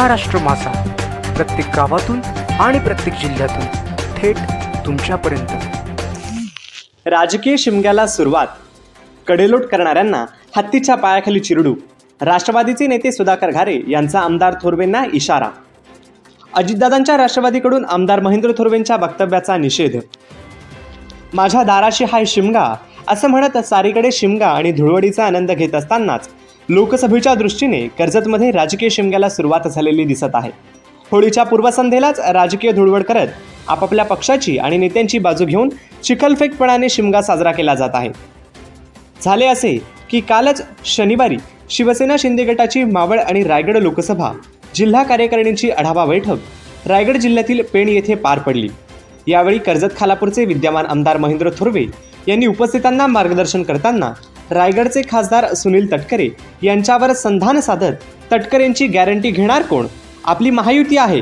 महाराष्ट्र मासा. प्रत्येक गावातून आणि प्रत्येक जिल्ह्यातून थेट तुमच्यापर्यंत. राजकीय शिमग्याला सुरुवात. कडेलोट करणाऱ्यांना हत्तीच्या पायाखाली चिरडू. राष्ट्रवादीचे नेते सुधाकर घारे यांचा आमदार थोरवेंना इशारा. अजितदादांच्या राष्ट्रवादीकडून आमदार महेंद्र थोरवेंच्या वक्तव्याचा निषेध. माझ्या दाराशी हाय शिमगा असं म्हणत सारीकडे शिमगा आणि धुळवडीचा आनंद घेत असतानाच लोकसभेच्या दृष्टीने कर्जतमध्ये राजकीय शिमग्याला सुरुवात झालेली दिसत आहे. होळीच्या पूर्वसंध्येलाच राजकीय धुळवड करत आपापल्या पक्षाची आणि नेत्यांची बाजू घेऊन चिखलफेकपणाने शिमगा साजरा केला जात आहे. झाले असे की कालच शनिवारी शिवसेना शिंदे गटाची मावळ आणि रायगड लोकसभा जिल्हा कार्यकारिणीची आढावा बैठक रायगड जिल्ह्यातील पेण येथे पार पडली. यावेळी कर्जत खालापूरचे विद्यमान आमदार महेंद्र थोरवे यांनी उपस्थितांना मार्गदर्शन करताना रायगडचे खासदार सुनील तटकरे यांच्यावर संधान साधत तटकरेंची गॅरंटी घेणार कोण? आपली महायुती आहे.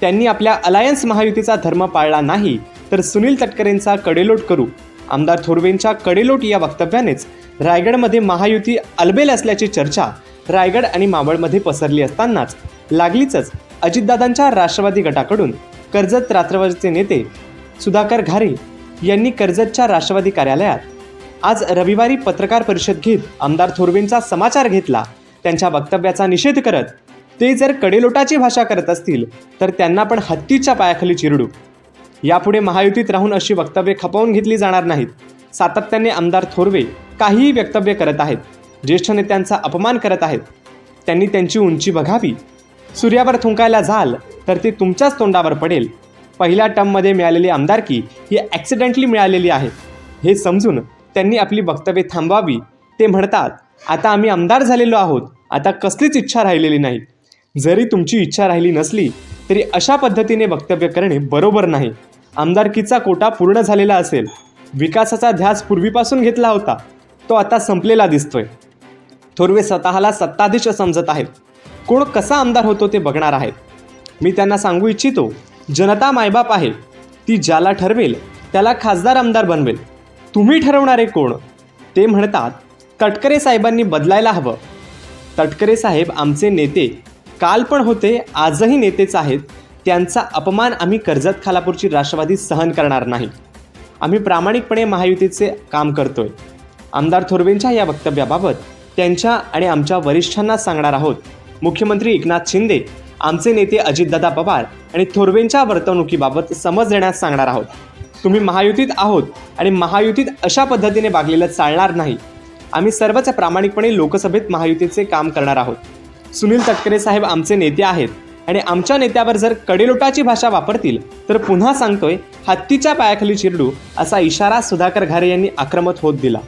त्यांनी आपल्या अलायन्स महायुतीचा धर्म पाळला नाही तर सुनील तटकरेंचा कडेलोट करू. आमदार थोरवेंच्या कडेलोट या वक्तव्यानेच रायगडमध्ये महायुती अलबेल असल्याची चर्चा रायगड आणि मावळमध्ये पसरली असतानाच लागलीच अजितदादांच्या राष्ट्रवादी गटाकडून कर्जत रात्रवरचे नेते सुधाकर घारे यांनी कर्जतच्या राष्ट्रवादी कार्यालयात आज रविवारी पत्रकार परिषद घेत आमदार थोरवेंचा समाचार घेतला. त्यांच्या वक्तव्याचा निषेध करत ते जर कडेलोटाची भाषा करत असतील तर त्यांना पण हत्तीच्या पायाखाली चिरडू. यापुढे महायुतीत राहून अशी वक्तव्ये खपवून घेतली जाणार नाहीत. सातत्याने आमदार थोरवे काहीही वक्तव्य करत आहेत ज्येष्ठ नेत्यांचा अपमान करत आहेत. त्यांनी त्यांची उंची बघावी. सूर्यावर थुंकायला जाल तर ते तुमच्याच तोंडावर पडेल. पहिल्या टर्ममध्ये मिळालेली आमदारकी ही ॲक्सिडेंटली मिळालेली आहे. हे समजून त्यांनी आपली वक्तव्ये थांबवावी. ते म्हणतात आता आम्ही आमदार झालेलो आहोत. आता कसलीच इच्छा राहिलेली नाही. जरी तुमची इच्छा राहिली नसली तरी अशा पद्धतीने वक्तव्य करणे बरोबर नाही. आमदारकीचा कोटा पूर्ण झालेला असेल. विकासाचा ध्यास पूर्वीपासून घेतला होता. तो आता संपलेला दिसतोय. थोरवे स्वतःला सत्ताधीश समजत आहेत. कोण कसा आमदार होतो ते बघणार आहेत. मी त्यांना सांगू इच्छितो जनता मायबाप आहे. ती ज्याला ठरवेल त्याला खासदार आमदार बनवेल. तुम्ही ठरवणारे कोण? ते म्हणतात तटकरे साहेबांनी बदलायला हवं. तटकरे साहेब आमचे नेते. काल पण होते आजही नेतेच आहेत. त्यांचा अपमान आम्ही कर्जत खालापूरची राष्ट्रवादी सहन करणार नाही. आम्ही प्रामाणिकपणे महायुतीचे काम करतोय. आमदार थोरवेंच्या या वक्तव्याबाबत त्यांच्या आणि आमच्या वरिष्ठांना सांगणार आहोत. मुख्यमंत्री एकनाथ शिंदे आमचे नेते अजितदादा पवार आणि थोरवेंच्या वर्तणुकीबाबत समज देण्यास सांगणार आहोत. तुम्ही महायुतीत आहोत आणि महायुतीत अशा पद्धतीने वागलेलं चालणार नाही. आम्ही सर्वच प्रामाणिकपणे लोकसभेत महायुतीचे काम करणार आहोत. सुनील तटकरे साहेब आमचे नेते आहेत आणि आमच्या नेत्यावर जर कडेलोटाची भाषा वापरतील तर पुन्हा सांगतोय हत्तीच्या पायाखाली चिरडू असा इशारा सुधाकर घारे यांनी आक्रमक होत दिला.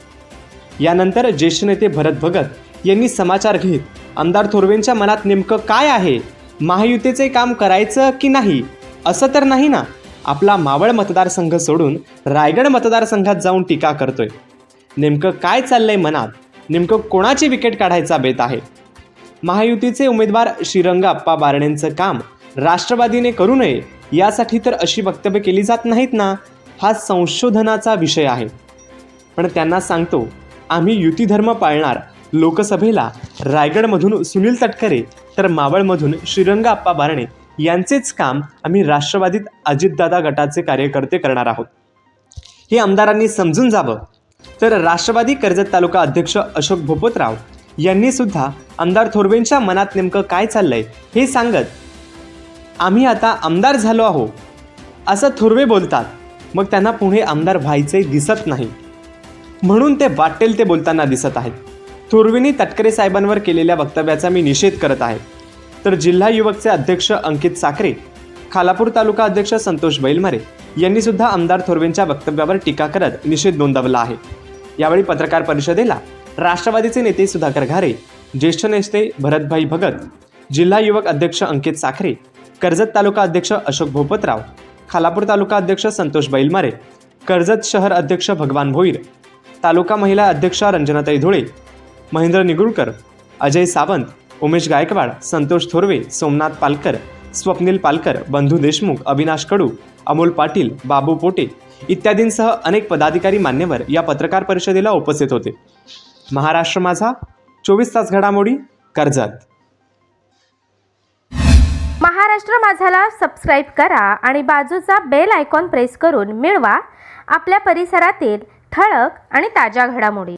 यानंतर ज्येष्ठ नेते भरत भगत यांनी समाचार घेत आमदार थोरवेंच्या मनात नेमकं काय आहे? महायुतीचे काम करायचं की नाही? असं तर नाही ना? आपला मावळ मतदारसंघ सोडून रायगड मतदारसंघात जाऊन टीका करतोय. नेमकं काय चाललंय मनात? नेमकं कोणाची विकेट काढायचा बेत आहे? महायुतीचे उमेदवार श्रीरंग अप्पा बारणेंचं काम राष्ट्रवादीने करू नये यासाठी तर अशी वक्तव्य केली जात नाहीत ना? हा संशोधनाचा विषय आहे. पण त्यांना सांगतो आम्ही युतीधर्म पाळणार लोकसभेला रायगडमधून सुनील तटकरे तर मावळमधून श्रीरंग अप्पा बारणे. यांचेच काम आम्ही राष्ट्रवादीत अजितदादा गटाचे कार्यकर्ते करणार आहोत. हे आमदारांनी समजून जावं. तर राष्ट्रवादी कर्जत तालुका अध्यक्ष अशोक भोपतराव यांनी सुद्धा आमदार थोरवेंच्या मनात नेमकं काय चाललंय हे सांगत आम्ही आता आमदार झालो आहो असं थोरवे बोलतात. मग त्यांना पुढे आमदार व्हायचे दिसत नाही. म्हणून ते वाटेल ते बोलताना दिसत आहेत. थोरवेंनी तटकरे साहेबांवर केलेल्या वक्तव्याचा मी निषेध करत आहे. तर जिल्हा युवकचे अध्यक्ष अंकित साखरे खालापूर तालुका अध्यक्ष संतोष बैलमारे यांनी सुद्धा आमदार थोरवेंच्या वक्तव्यावर टीका करत निषेध नोंदवला आहे. यावेळी पत्रकार परिषदेला राष्ट्रवादीचे नेते सुधाकर घारे ज्येष्ठ नेते भरतभाई भगत जिल्हा युवक अध्यक्ष अंकित साखरे कर्जत तालुका अध्यक्ष अशोक भोपतराव खालापूर तालुका अध्यक्ष संतोष बैलमारे कर्जत शहर अध्यक्ष भगवान भोईर तालुका महिला अध्यक्षा रंजनाताई धुळे महेंद्र निगुळकर अजय सावंत उमेश गायकवाड संतोष थोरवे सोमनाथ पालकर स्वप्नील पालकर बंधू देशमुख अविनाश कडू अमोल पाटील बाबू पोटे इत्यादींसह अनेक पदाधिकारी मान्यवर या पत्रकार परिषदेला उपस्थित होते. महाराष्ट्र माझा चोवीस तास घडामोडी कर्जत. महाराष्ट्र माझाला सबस्क्राईब करा आणि बाजूचा बेल आयकॉन प्रेस करून मिळवा आपल्या परिसरातील ठळक आणि ताज्या घडामोडी.